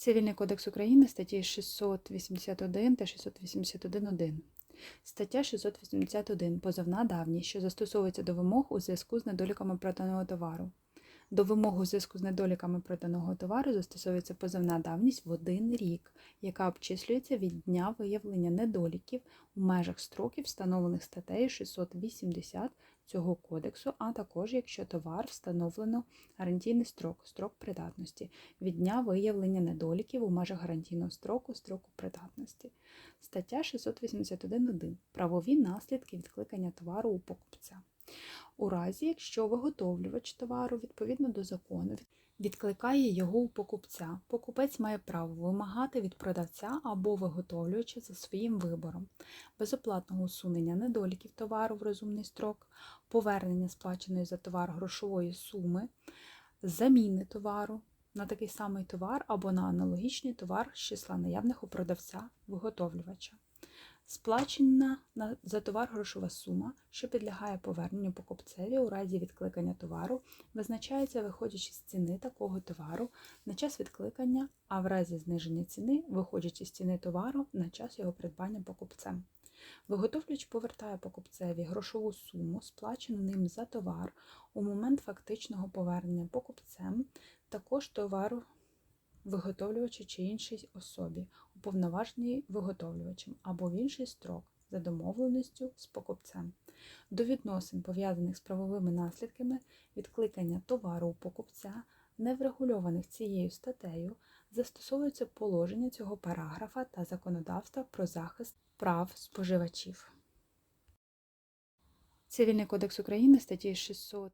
Цивільний кодекс України статті 681 та 681.1. Стаття 681. Позовна давність, що застосовується до вимог у зв'язку з недоліками проданого товару. До вимог у зв'язку з недоліками проданого товару застосовується позовна давність в один рік, яка обчислюється від дня виявлення недоліків у межах строків, встановлених статтею 680 цього кодексу, а також якщо товар встановлено гарантійний строк, строк придатності від дня виявлення недоліків у межах гарантійного строку, строку придатності. Стаття 681.1. Правові наслідки відкликання товару у покупця. У разі, якщо виготовлювач товару відповідно до закону відкликає його у покупця, покупець має право вимагати від продавця або виготовлювача за своїм вибором, безоплатного усунення недоліків товару в розумний строк, повернення сплаченої за товар грошової суми, заміни товару на такий самий товар або на аналогічний товар з числа наявних у продавця виготовлювача. Сплачена за товар грошова сума, що підлягає поверненню покупцеві у разі відкликання товару, визначається виходячи з ціни такого товару на час відкликання, а в разі зниження ціни виходячи з ціни товару на час його придбання покупцем. Виготовлювач повертає покупцеві грошову суму, сплачену ним за товар у момент фактичного повернення покупцем, також товару виготовлювачу чи іншій особі, уповноваженій виготовлювачем або в інший строк за домовленістю з покупцем. До відносин, пов'язаних з правовими наслідками відкликання товару у покупця, не врегульованих цією статтею, застосовуються положення цього параграфа та законодавства про захист прав споживачів. Цивільний кодекс України статті 600